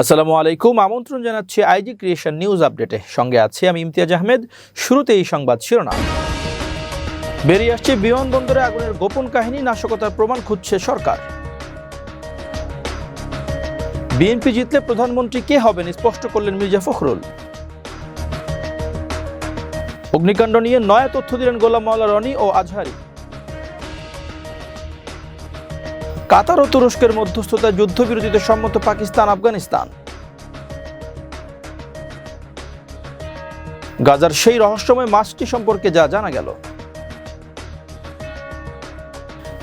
আসসালামু আলাইকুম। আমন্ত্রণ জানাচ্ছি আইজি ক্রিয়েশন নিউজ আপডেটে। সঙ্গে আছি আমি ইমতিয়াজ আহমেদ। শুরুতে এই সংবাদ শিরোনাম। বেরিয়ে আসছে বিমানবন্দরে আগুনের গোপন কাহিনী, নাশকতার প্রমাণ খুঁজছে সরকার। বিএনপি জিতলে প্রধানমন্ত্রী কে হবেন স্পষ্ট করলেন মির্জা ফখরুল। অগ্নিকাণ্ড নিয়ে নয়া তথ্য দিলেন গোলাম মাওলা রনি ও আজহারি। কাতার ও তুরস্কের মধ্যস্থতায় যুদ্ধবিরতিতে সম্মত পাকিস্তান, আফগানিস্তান। গাজার সেই রহস্যময় মাছটি সম্পর্কে যা জানা গেল।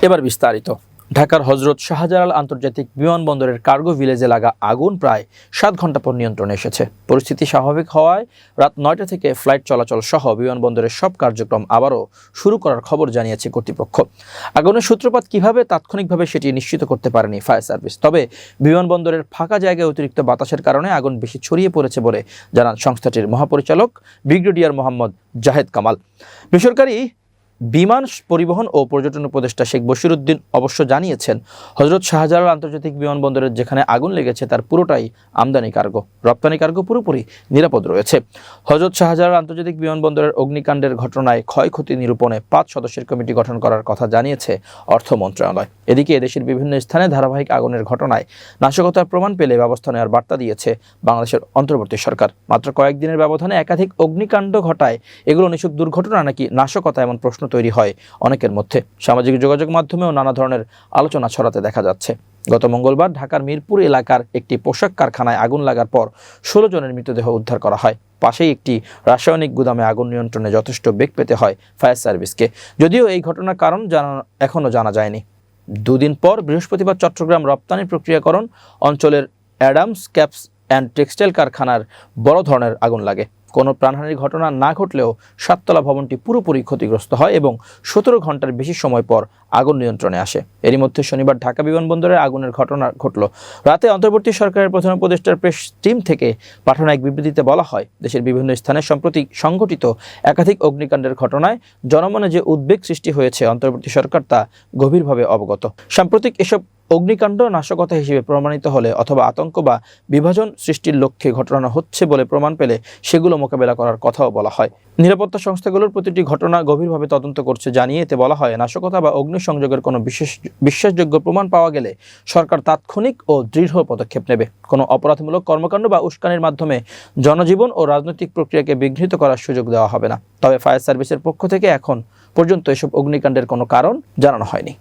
এবার বিস্তারিত। ঢাকার হজরত শাহজালাল আন্তর্জাতিক বিমানবন্দরের কার্গো ভিলেজে লাগা আগুন প্রায় সাত ঘণ্টা পর নিয়ন্ত্রণে এসেছে। পরিস্থিতি স্বাভাবিক হওয়ায় রাত নয়টা থেকে ফ্লাইট চলাচল সহ বিমানবন্দরের সব কার্যক্রম আবারও শুরু করার খবর জানিয়েছে কর্তৃপক্ষ। আগুনের সূত্রপাত কীভাবে, তাৎক্ষণিকভাবে সেটি নিশ্চিত করতে পারেনি ফায়ার সার্ভিস, তবে বিমানবন্দরের ফাঁকা জায়গায় অতিরিক্ত বাতাসের কারণে আগুন বেশি ছড়িয়ে পড়েছে বলে জানান সংস্থাটির মহাপরিচালক ব্রিগেডিয়ার মোহাম্মদ জাহেদ কামাল। বেসরকারি বিমান পরিবহন ও পর্যটন উপদেষ্টা শেখ বশিরউদ্দিন অবশ্য জানিয়েছেন, হজরত শাহজালাল আন্তর্জাতিক বিমানবন্দরের যেখানে আগুন লেগেছে তার পুরোটাই আমদানি কার্গো, রপ্তানি কার্গো পুরোপুরি নিরাপদ রয়েছে। হজরত শাহজালাল আন্তর্জাতিক বিমানবন্দরের অগ্নিকাণ্ডের ঘটনায় ক্ষয়ক্ষতি নিরূপণে পাঁচ সদস্যের কমিটি গঠন করার কথা জানিয়েছে অর্থ মন্ত্রণালয়। এদিকে এদেশের বিভিন্ন স্থানে ধারাবাহিক আগুনের ঘটনায় নাশকতার প্রমাণ পেলে ব্যবস্থা নেওয়ার বার্তা দিয়েছে বাংলাদেশের অন্তর্বর্তী সরকার। মাত্র কয়েকদিনের ব্যবধানে একাধিক অগ্নিকাণ্ড ঘটায়। এগুলো নিছক দুর্ঘটনা নাকি নাশকতা এমন প্রশ্ন তৈরি হয় অনেকের মধ্যে। সামাজিক যোগাযোগ মাধ্যমেও নানা ধরনের আলোচনা ছড়াতে দেখা যাচ্ছে। গত মঙ্গলবার ঢাকার মিরপুর এলাকার একটি পোশাক কারখানায় আগুন লাগার পর ষোলো জনের মৃতদেহ উদ্ধার করা হয়। পাশেই একটি রাসায়নিক গুদামে আগুন নিয়ন্ত্রণে যথেষ্ট বেগ পেতে হয় ফায়ার সার্ভিসকে। যদিও এই ঘটনার কারণ জানা, এখনও জানা যায়নি। দুদিন পর বৃহস্পতিবার চট্টগ্রাম রপ্তানি প্রক্রিয়াকরণ অঞ্চলের অ্যাডামস ক্যাপস অ্যান্ড টেক্সটাইল কারখানার বড় ধরনের আগুন লাগে। কোনো প্রাণহানির ঘটনা না ঘটলেও সাততলা ভবনটি পুরোপুরি ক্ষতিগ্রস্ত হয় এবং সতেরো ঘণ্টার বেশি সময় পর আগুন নিয়ন্ত্রণে আসে। এরই মধ্যে শনিবার ঢাকা বিমানবন্দরে আগুনের ঘটনা ঘটল। রাতে অন্তর্বর্তী সরকারের প্রধান উপদেষ্টার প্রেস টিম থেকে পাঠানো এক বিবৃতিতে বলা হয়, দেশের বিভিন্ন স্থানে সম্প্রতি সংঘটিত একাধিক অগ্নিকাণ্ডের ঘটনায় জনমনে যে উদ্বেগ সৃষ্টি হয়েছে অন্তর্বর্তী সরকার তা গভীরভাবে অবগত। সাম্প্রতিক এসব অগ্নিকাণ্ড নাশকতা হিসেবে প্রমাণিত হলে অথবা আতঙ্ক বা বিভাজন সৃষ্টির লক্ষ্যে ঘটনা হচ্ছে বলে প্রমাণ পেলে সেগুলো মোকাবেলা করার কথাও বলা হয়। নিরাপত্তা সংস্থাগুলোর প্রতিটি ঘটনা গভীরভাবে তদন্ত করছে জানিয়ে এতে বলা হয়, নাশকতা বা অগ্নিসংযোগের কোনো বিশেষ বিশ্বাসযোগ্য প্রমাণ পাওয়া গেলে সরকার তাৎক্ষণিক ও দৃঢ় পদক্ষেপ নেবে। কোনো অপরাধমূলক কর্মকাণ্ড বা উস্কানির মাধ্যমে জনজীবন ও রাজনৈতিক প্রক্রিয়াকে বিঘ্নিত করার সুযোগ দেওয়া হবে না। তবে ফায়ার সার্ভিসের পক্ষ থেকে এখন পর্যন্ত এসব অগ্নিকাণ্ডের কোনো কারণ জানানো হয়নি।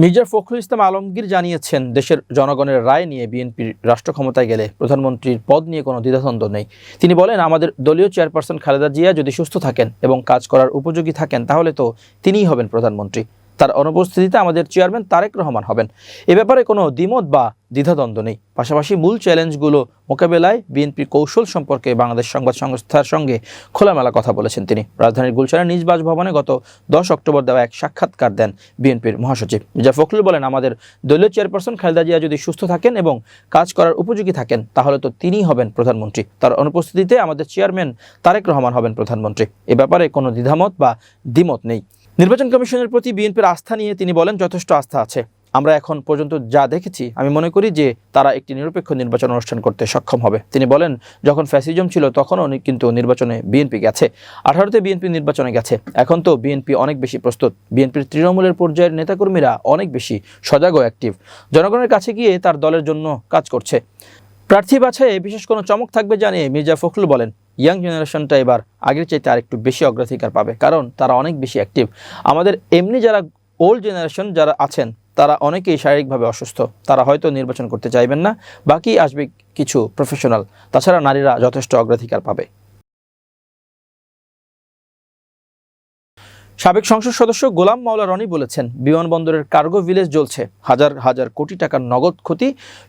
মির্জা ফখরুল ইসলাম আলমগীর জানিয়েছেন, দেশের জনগণের রায় নিয়ে বিএনপির রাষ্ট্র ক্ষমতায় গেলে প্রধানমন্ত্রীর পদ নিয়ে কোনো দ্বিধাদ্বন্দ্ব নেই। তিনি বলেন, আমাদের দলীয় চেয়ারপারসন খালেদা জিয়া যদি সুস্থ থাকেন এবং কাজ করার উপযোগী থাকেন, তাহলে তো তিনিই হবেন প্রধানমন্ত্রী। তার অনুপস্থিতিতে আমাদের চেয়ারম্যান তারেক রহমান হবেন। এ ব্যাপারে কোনো দ্বিমত বা দ্বিধাদ্বন্দ্ব নেই। পাশাপাশি মূল চ্যালেঞ্জগুলো মোকাবেলায় বিএনপির কৌশল সম্পর্কে বাংলাদেশ সংবাদ সংস্থার সঙ্গে খোলামেলা কথা বলেছেন তিনি। রাজধানীর গুলশানের নিজ বাসভবনে গত দশ অক্টোবর দেওয়া এক সাক্ষাৎকার দেন বিএনপির মহাসচিব। মির্জা ফখরুল বলেন, আমাদের দলীয় চেয়ারপারসন খালেদা জিয়া যদি সুস্থ থাকেন এবং কাজ করার উপযোগী থাকেন, তাহলে তো তিনিই হবেন প্রধানমন্ত্রী। তার অনুপস্থিতিতে আমাদের চেয়ারম্যান তারেক রহমান হবেন প্রধানমন্ত্রী। এ ব্যাপারে কোনো দ্বিধামত বা দ্বিমত নেই। নির্বাচন কমিশনের প্রতি বিএনপির আস্থা নিয়ে তিনি বলেন, যথেষ্ট আস্থা আছে। আমরা এখন পর্যন্ত যা দেখেছি, আমি মনে করি যে তারা একটি নিরপেক্ষ নির্বাচন অনুষ্ঠান করতে সক্ষম হবে। তিনি বলেন, যখন ফ্যাসিজম ছিল, তখনও কিন্তু নির্বাচনে বিএনপি গেছে। আঠারোতে বিএনপি নির্বাচনে গেছে। এখন তো বিএনপি অনেক বেশি প্রস্তুত। বিএনপির তৃণমূলের পর্যায়ের নেতাকর্মীরা অনেক বেশি সজাগ ও অ্যাক্টিভ। জনগণের কাছে গিয়ে তার দলের জন্য কাজ করছে। প্রার্থী বাছাইয়ে বিশেষ কোনো চমক থাকবে জানিয়ে মির্জা ফখরুল বলেন, ইয়াং জেনারেশনটা এবার আগের চাইতে আরেকটু বেশি অগ্রাধিকার পাবে, কারণ তারা অনেক বেশি অ্যাক্টিভ আমাদের এমনি যারা ওল্ড জেনারেশন যারা আছেন, তারা অনেকেই শারীরিকভাবে অসুস্থ। তারা হয়তো নির্বাচন করতে চাইবেন না, বাকি আসবে কিছু প্রফেশনাল তাছাড়া নারীরা যথেষ্ট অগ্রাধিকার পাবে। সাবেক সংসদ সদস্য গোলাম মাওলা রনি বলেছেন, বিমানবন্দরের কার্গো ভিলেজ জ্বলছে। হাজার হাজার কোটি টাকার নগদ ক্ষতি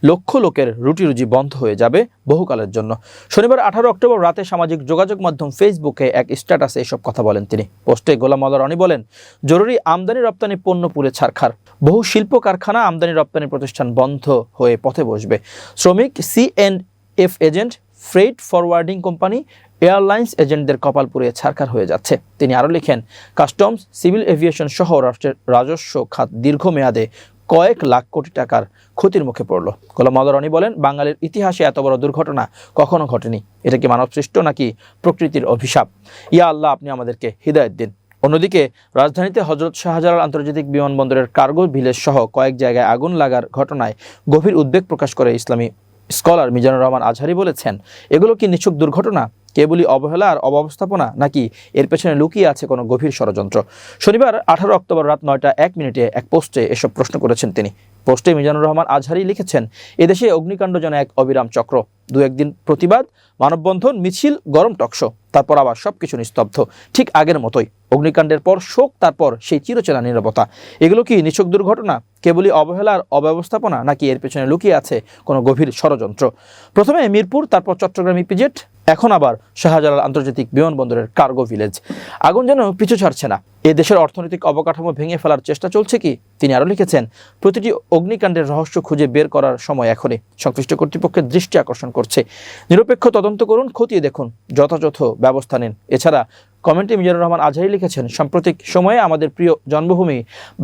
লক্ষ লোকের রুটি রুজি বন্ধ হয়ে যাবে বহুকালের জন্য। শনিবার আঠারো অক্টোবর রাতে সামাজিক যোগাযোগ মাধ্যম ফেসবুকে এক স্ট্যাটাসে এসব কথা বলেন তিনি। পোস্টে গোলাম মাওলা রনি বলেন, জরুরি আমদানি রপ্তানি পণ্য পুড়ে ছারখার। বহু শিল্প কারখানা আমদানি রপ্তানি প্রতিষ্ঠান বন্ধ হয়ে পথে বসবে। শ্রমিক C and F agent freight forwarding company airlines এজেন্টদের কপাল পুড়িয়ে ছারখার হয়ে যাচ্ছে। তিনি আরও লিখেন, কাস্টমস, সিভিল এভিয়েশন সহ রাষ্ট্রের রাজস্ব খাত দীর্ঘমেয়াদে কয়েক লাখ কোটি টাকার ক্ষতির মুখে পড়ল। গোলাম মদরনি বলেন, বাঙালির ইতিহাসে এত বড় দুর্ঘটনা কখনো ঘটেনি। এটা কি মানব সৃষ্ট নাকি প্রকৃতির অভিশাপ? ইয়া আল্লাহ, আপনি আমাদেরকে হৃদায়ত দিন। অন্যদিকে, রাজধানীতে হজরত শাহজালাল আন্তর্জাতিক বিমানবন্দরের কার্গো ভিলেজ সহ কয়েক জায়গায় আগুন লাগার ঘটনায় গভীর উদ্বেগ প্রকাশ করে ইসলামী স্কলার মিজানুর রহমান আজহারি বলেছেন, এগুলো কি নিছক দুর্ঘটনা? কেবলই অবহেলা আর অব্যবস্থাপনা নাকি এর পেছনে লুকিয়ে আছে কোনো গভীর ষড়যন্ত্র? শনিবার, আঠারো অক্টোবর রাত নয়টা এক মিনিটে এক পোস্টে এসব প্রশ্ন করেছেন তিনি। পোস্টে মিজানুর রহমান আজহারি লিখেছেন, এদেশে অগ্নিকাণ্ড যেন এক অবিরাম চক্র। দু একদিন প্রতিবাদ, মানববন্ধন, মিছিল, গরম টকশো তারপর আবার সবকিছু নিস্তব্ধ। ঠিক আগের মতোই অগ্নিকাণ্ডের পর শোক, তারপর সেই চিরচেনা নীরবতা। এগুলো কি নিছক দুর্ঘটনা? কেবলই অবহেলার অব্যবস্থাপনা, নাকি এর পেছনে লুকিয়ে আছে কোনো গভীর ষড়যন্ত্র? প্রথমে মিরপুর, তারপর চট্টগ্রাম ইপিজেট এখন আবার শাহজালাল আন্তর্জাতিক বিমানবন্দরের কার্গো ভিলেজ। আগুন যেন পিছু ছাড়ছে না। এ দেশের অর্থনৈতিক অবকাঠামো ভেঙে ফেলার চেষ্টা চলছে কি? তিনি আরও লিখেছেন, প্রতিটি অগ্নিকাণ্ডের রহস্য খুঁজে বের করার সময় এখনই। সংশ্লিষ্ট কর্তৃপক্ষের দৃষ্টি আকর্ষণ করছে। নিরপেক্ষ তদন্ত করুন, খতিয়ে দেখুন। যথাযথ ব্যবস্থা নেন। এছাড়া কমেন্টে মিজানুর রহমান আজহারি লিখেছেন, সাম্প্রতিক সময়ে আমাদের প্রিয় জন্মভূমি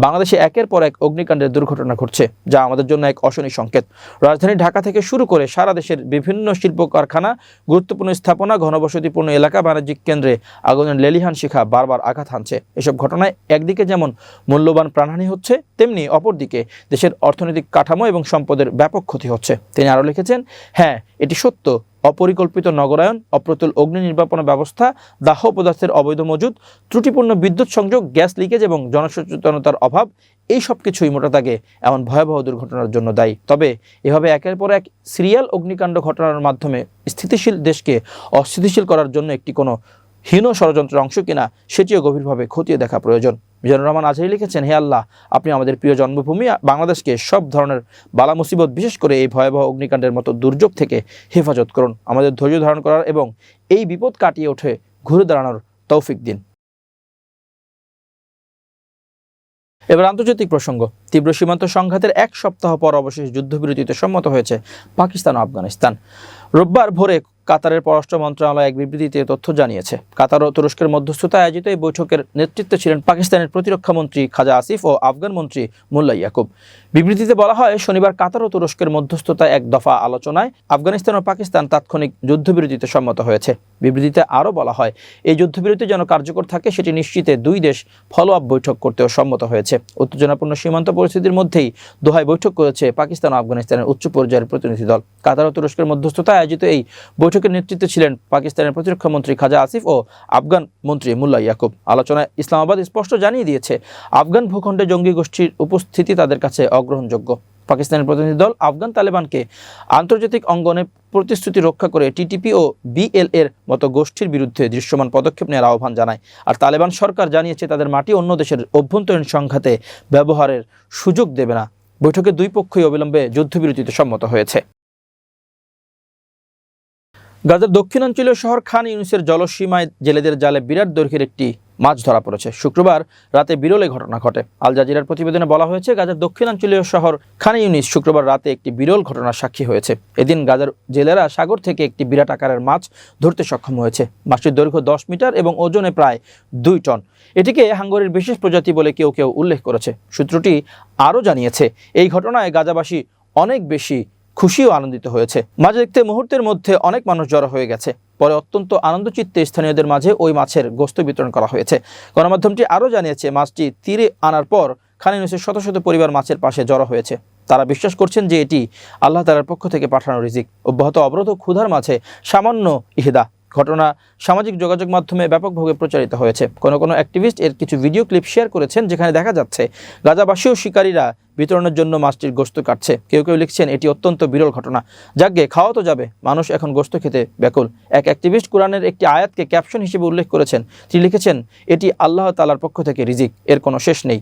বাংলাদেশে একের পর এক অগ্নিকাণ্ডের দুর্ঘটনা ঘটছে, যা আমাদের জন্য এক অশনি সংকেত। রাজধানী ঢাকা থেকে শুরু করে সারা দেশের বিভিন্ন শিল্প কারখানা গুরুত্বপূর্ণ স্থাপনা, ঘনবসতিপূর্ণ এলাকা বাণিজ্যিক কেন্দ্রে আগুনের লেলিহান শিখা বারবার আঘাত হানছে। এসব ঘটনায় একদিকে যেমন মূল্যবান প্রাণহানি হচ্ছে, তেমনি অপরদিকে দেশের অর্থনৈতিক কাঠামো এবং সম্পদের ব্যাপক ক্ষতি হচ্ছে। তিনি আরও লিখেছেন হ্যাঁ এটি সত্য। অপরিকল্পিত নগরায়ন, অপ্রতুল অগ্নি নির্বাপন ব্যবস্থা, দাহ পদার্থের অবৈধ মজুদ, ত্রুটিপূর্ণ বিদ্যুৎ সংযোগ, গ্যাস লিকেজ এবং জনসচেতনতার অভাব, এই সব কিছুই মোটা দাগে এমন ভয়াবহ দুর্ঘটনার জন্য দায়ী। তবে এভাবে একের পর এক সিরিয়াল অগ্নিকাণ্ড ঘটনার মাধ্যমে স্থিতিশীল দেশকে অস্থিতিশীল করার জন্য একটি কোনো হীন ষড়যন্ত্রের অংশ কিনা, সেটিও গভীরভাবে খতিয়ে দেখা প্রয়োজন। মিজানুর রহমান আজহারি লিখেছেন, হে আল্লাহ, আপনি আমাদের প্রিয় জন্মভূমি, বাংলাদেশকে সব ধরনের বালা মুসিবত বিশেষ করে এই ভয়াবহ অগ্নিকাণ্ডের মতো দুর্যোগ থেকে হেফাজত করুন। আমাদের ধৈর্য ধারণ করার এবং এই বিপদ কাটিয়ে উঠে ঘুরে দাঁড়ানোর তৌফিক দিন। এবার আন্তর্জাতিক প্রসঙ্গ। তীব্র সীমান্ত সংঘাতের এক সপ্তাহ পর অবশেষে যুদ্ধবিরতিতে সম্মত হয়েছে পাকিস্তান ও আফগানিস্তান। রোববার ভোরে কাতারের পররাষ্ট্র মন্ত্রণালয় এক বিবৃতিতে তথ্য জানিয়েছে। কাতার ও তুরস্কের মধ্যস্থতায় আয়োজিত এই বৈঠকের নেতৃত্বে ছিলেন পাকিস্তানের প্রতিরক্ষা মন্ত্রী খাজা আসিফ ও আফগান মন্ত্রী মোল্লা ইয়াকুব। বিবৃতিতে বলা হয়, শনিবার কাতার ও তুরস্কের মধ্যস্থতায় এক দফা আলোচনায় আফগানিস্তান ও পাকিস্তান তাৎক্ষণিক যুদ্ধবিরতিতে সম্মত হয়েছে। বিবৃতিতে আরও বলা হয়, এই যুদ্ধবিরতি যেন কার্যকর থাকে, সেটি নিশ্চিতে দুই দেশ ফলো আপ বৈঠক করতেও সম্মত হয়েছে। উত্তেজনাপূর্ণ সীমান্ত পরিস্থিতির মধ্যেই দোহায় বৈঠক করেছে পাকিস্তান ও আফগানিস্তানের উচ্চ পর্যায়ের প্রতিনিধি দল। কাতার ও তুরস্কের মধ্যস্থতায় আয়োজিত এই বৈঠকের নেতৃত্বে ছিলেন পাকিস্তানের প্রতিরক্ষা মন্ত্রী খাজা আসিফ ও আফগান মন্ত্রী মুল্লা ইয়াকুব। আলোচনায় ইসলামাবাদ স্পষ্ট জানিয়ে দিয়েছে, আফগান ভূখণ্ডে জঙ্গি গোষ্ঠীর উপস্থিতি তাদের কাছে অগ্রহণযোগ্য। পাকিস্তানের প্রতিনিধি দল আফগান তালেবানকে আন্তর্জাতিক অঙ্গনে প্রতিশ্রুতি রক্ষা করে টিটিপি ও বিএল এর মতো গোষ্ঠীর বিরুদ্ধে দৃশ্যমান পদক্ষেপ নেওয়ার আহ্বান জানায়। আর তালেবান সরকার জানিয়েছে, তাদের মাটি অন্য দেশের অভ্যন্তরীণ সংঘাতে ব্যবহারের সুযোগ দেবে না। বৈঠকে দুই পক্ষই অবিলম্বে যুদ্ধবিরতিতে সম্মত হয়েছে। গাজার দক্ষিণাঞ্চলীয় শহর খান ইউনিসের জলসীমায় জেলেদের জালে বিরাট দৈর্ঘ্যের একটি মাছ ধরা পড়েছে। শুক্রবার রাতে বিরলে ঘটনা ঘটে। আল জাজিরার প্রতিবেদনে বলা হয়েছে, গাজার দক্ষিণাঞ্চলীয় শহর খান ইউনিস শুক্রবার রাতে একটি বিরল ঘটনার সাক্ষী হয়েছে। এদিন গাজার জেলেরা সাগর থেকে একটি বিরাট আকারের মাছ ধরতে সক্ষম হয়েছে। মাছটির দৈর্ঘ্য দশ মিটার এবং ওজনে প্রায় দুই টন। এটিকে হাঙ্গরের বিশেষ প্রজাতি বলে কেউ কেউ উল্লেখ করেছে। সূত্রটি আরও জানিয়েছে, এই ঘটনায় গাজাবাসী অনেক বেশি খুশি ও আনন্দিত হয়েছে। মাঝে দেখতে মুহূর্তের মধ্যে অনেক মানুষ জড়ো হয়ে গেছে। পরে অত্যন্ত আনন্দচিত্তে স্থানীয়দের মাঝে ওই মাছের গোস্ত বিতরণ করা হয়েছে। গণমাধ্যমটি আরও জানিয়েছে, মাছটি তীরে আনার পর খানিনুসের শত শত পরিবার মাছের পাশে জড়ো হয়েছে। তারা বিশ্বাস করছেন যে এটি আল্লাহ তালার পক্ষ থেকে পাঠানো রিজিক। অব্যাহত অবরোধ ও ক্ষুধার মাঝে সামান্য ইহিদা ঘটনা সামাজিক যোগাযোগ মাধ্যমে ব্যাপকভাবে প্রচারিত হয়েছে। কোনো কোনো অ্যাক্টিভিস্ট এর কিছু ভিডিও ক্লিপ শেয়ার করেছেন, যেখানে দেখা যাচ্ছে গাজাবাসী ও শিকারীরা বিতরণের জন্য মাছটির গোস্ত কাটছে। কেউ কেউ লিখছেন, এটি অত্যন্ত বিরল ঘটনা। যাকে খাওয়া তো যাবে। মানুষ এখন গোস্ত খেতে ব্যাকুল। এক অ্যাক্টিভিস্ট কোরআনের একটি আয়াতকে ক্যাপশন হিসেবে উল্লেখ করেছেন। তিনি লিখেছেন, এটি আল্লাহ তালার পক্ষ থেকে রিজিক। এর কোনো শেষ নেই।